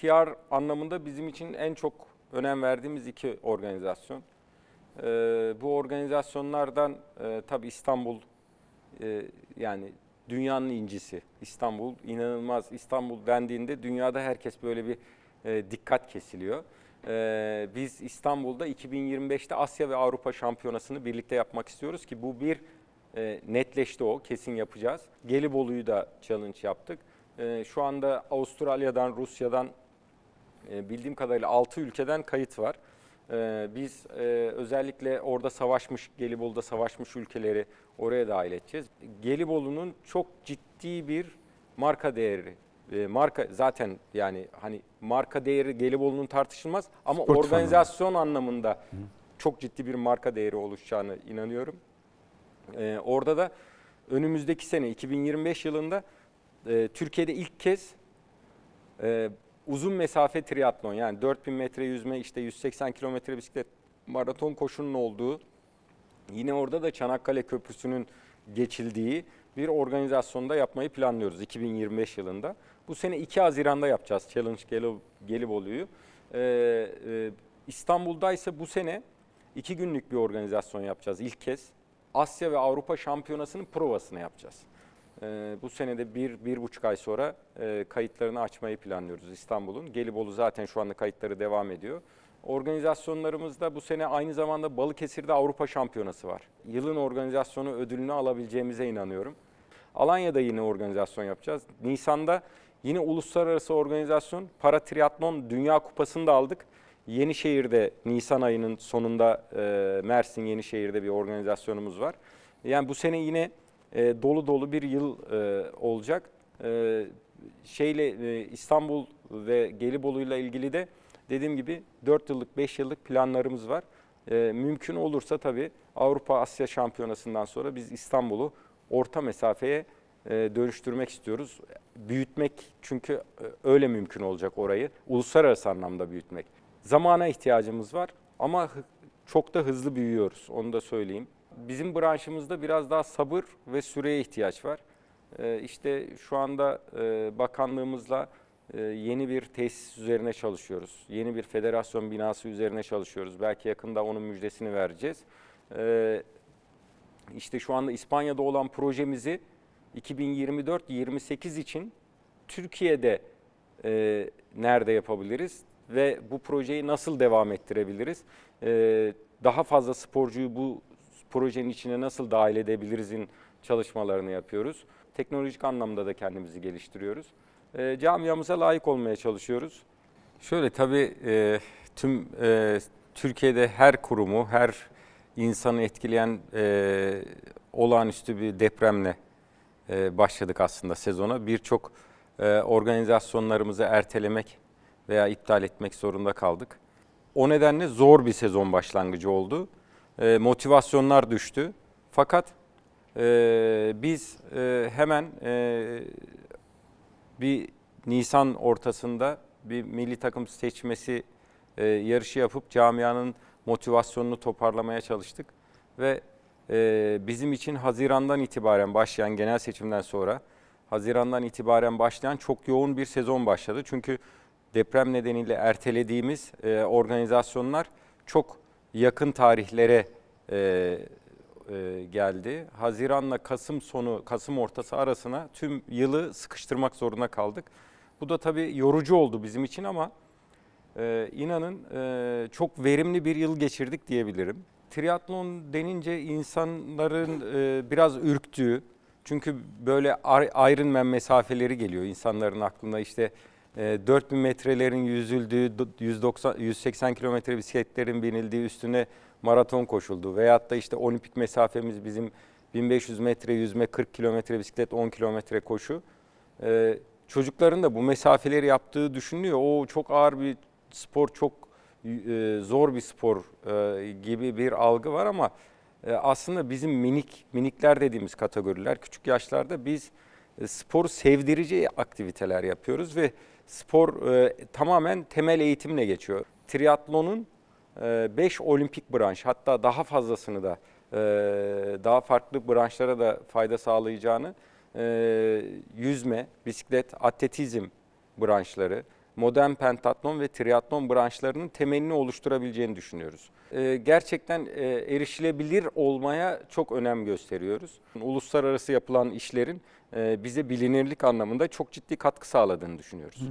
PR anlamında bizim için en çok önem verdiğimiz iki organizasyon. Ee, bu organizasyonlardan e, tabii İstanbul e, yani dünyanın incisi İstanbul inanılmaz İstanbul dendiğinde dünyada herkes böyle bir e, dikkat kesiliyor. Ee, biz İstanbul'da 2025'te Asya ve Avrupa Şampiyonası'nı birlikte yapmak istiyoruz ki bu bir e, netleşti o kesin yapacağız. Gelibolu'yu da challenge yaptık. Ee, şu anda Avustralya'dan, Rusya'dan e, bildiğim kadarıyla 6 ülkeden kayıt var. Ee, biz e, özellikle orada savaşmış, Gelibolu'da savaşmış ülkeleri oraya dahil edeceğiz. Gelibolu'nun çok ciddi bir marka değeri. e, marka zaten yani hani marka değeri Gelibolu'nun tartışılmaz ama Spor organizasyon anlamında çok ciddi bir marka değeri oluşacağını inanıyorum. Ee, orada da önümüzdeki sene 2025 yılında e, Türkiye'de ilk kez e, uzun mesafe triatlon yani 4000 metre yüzme işte 180 kilometre bisiklet maraton koşunun olduğu yine orada da Çanakkale Köprüsü'nün geçildiği bir organizasyonda yapmayı planlıyoruz 2025 yılında. Bu sene 2 Haziran'da yapacağız Challenge Gelibolu'yu. Ee, e, İstanbul'da ise bu sene iki günlük bir organizasyon yapacağız ilk kez. Asya ve Avrupa Şampiyonası'nın provasını yapacağız. Ee, bu senede bir, bir buçuk ay sonra e, kayıtlarını açmayı planlıyoruz İstanbul'un. Gelibolu zaten şu anda kayıtları devam ediyor. Organizasyonlarımızda bu sene aynı zamanda Balıkesir'de Avrupa Şampiyonası var. Yılın organizasyonu ödülünü alabileceğimize inanıyorum. Alanya'da yine organizasyon yapacağız. Nisan'da yine uluslararası organizasyon Para Triatlon Dünya Kupası'nı da aldık. Yenişehir'de Nisan ayının sonunda e, Mersin Yenişehir'de bir organizasyonumuz var. Yani bu sene yine e, dolu dolu bir yıl e, olacak. E, şeyle e, İstanbul ve Gelibolu'yla ilgili de dediğim gibi 4 yıllık 5 yıllık planlarımız var. E, mümkün olursa tabii Avrupa Asya Şampiyonası'ndan sonra biz İstanbul'u orta mesafeye e, dönüştürmek istiyoruz. Büyütmek çünkü e, öyle mümkün olacak orayı. Uluslararası anlamda büyütmek. Zamana ihtiyacımız var ama çok da hızlı büyüyoruz onu da söyleyeyim. Bizim branşımızda biraz daha sabır ve süreye ihtiyaç var. Ee, işte şu anda e, bakanlığımızla e, yeni bir tesis üzerine çalışıyoruz. Yeni bir federasyon binası üzerine çalışıyoruz. Belki yakında onun müjdesini vereceğiz. Ee, işte şu anda İspanya'da olan projemizi 2024-28 için Türkiye'de e, nerede yapabiliriz ve bu projeyi nasıl devam ettirebiliriz? E, daha fazla sporcuyu bu projenin içine nasıl dahil edebilirizin çalışmalarını yapıyoruz. Teknolojik anlamda da kendimizi geliştiriyoruz. E, camiamıza layık olmaya çalışıyoruz. Şöyle tabii e, tüm e, Türkiye'de her kurumu, her insanı etkileyen e, olağanüstü bir depremle e, başladık aslında sezona. Birçok e, organizasyonlarımızı ertelemek veya iptal etmek zorunda kaldık. O nedenle zor bir sezon başlangıcı oldu. E, motivasyonlar düştü. Fakat e, biz e, hemen e, bir Nisan ortasında bir milli takım seçmesi e, yarışı yapıp camianın motivasyonunu toparlamaya çalıştık ve e, bizim için Haziran'dan itibaren başlayan genel seçimden sonra Haziran'dan itibaren başlayan çok yoğun bir sezon başladı. Çünkü deprem nedeniyle ertelediğimiz e, organizasyonlar çok yakın tarihlere e, e, geldi. Haziran'la Kasım sonu, Kasım ortası arasına tüm yılı sıkıştırmak zorunda kaldık. Bu da tabii yorucu oldu bizim için ama e, inanın e, çok verimli bir yıl geçirdik diyebilirim. Triatlon denince insanların e, biraz ürktüğü, çünkü böyle Ironman mesafeleri geliyor insanların aklına işte 4000 metrelerin yüzüldüğü, do- 190, 180 kilometre bisikletlerin binildiği üstüne maraton koşuldu. Veyahut da işte olimpik mesafemiz bizim 1500 metre yüzme, 40 kilometre bisiklet, 10 kilometre koşu. E, çocukların da bu mesafeleri yaptığı düşünülüyor. O çok ağır bir spor, çok e, zor bir spor e, gibi bir algı var ama e, aslında bizim minik minikler dediğimiz kategoriler küçük yaşlarda biz e, sporu sevdirici aktiviteler yapıyoruz ve spor e, tamamen temel eğitimle geçiyor. Triatlonun 5 olimpik branş hatta daha fazlasını da e, daha farklı branşlara da fayda sağlayacağını e, yüzme, bisiklet, atletizm branşları, modern pentatlon ve triatlon branşlarının temelini oluşturabileceğini düşünüyoruz. Ee, gerçekten e, erişilebilir olmaya çok önem gösteriyoruz. Uluslararası yapılan işlerin e, bize bilinirlik anlamında çok ciddi katkı sağladığını düşünüyoruz.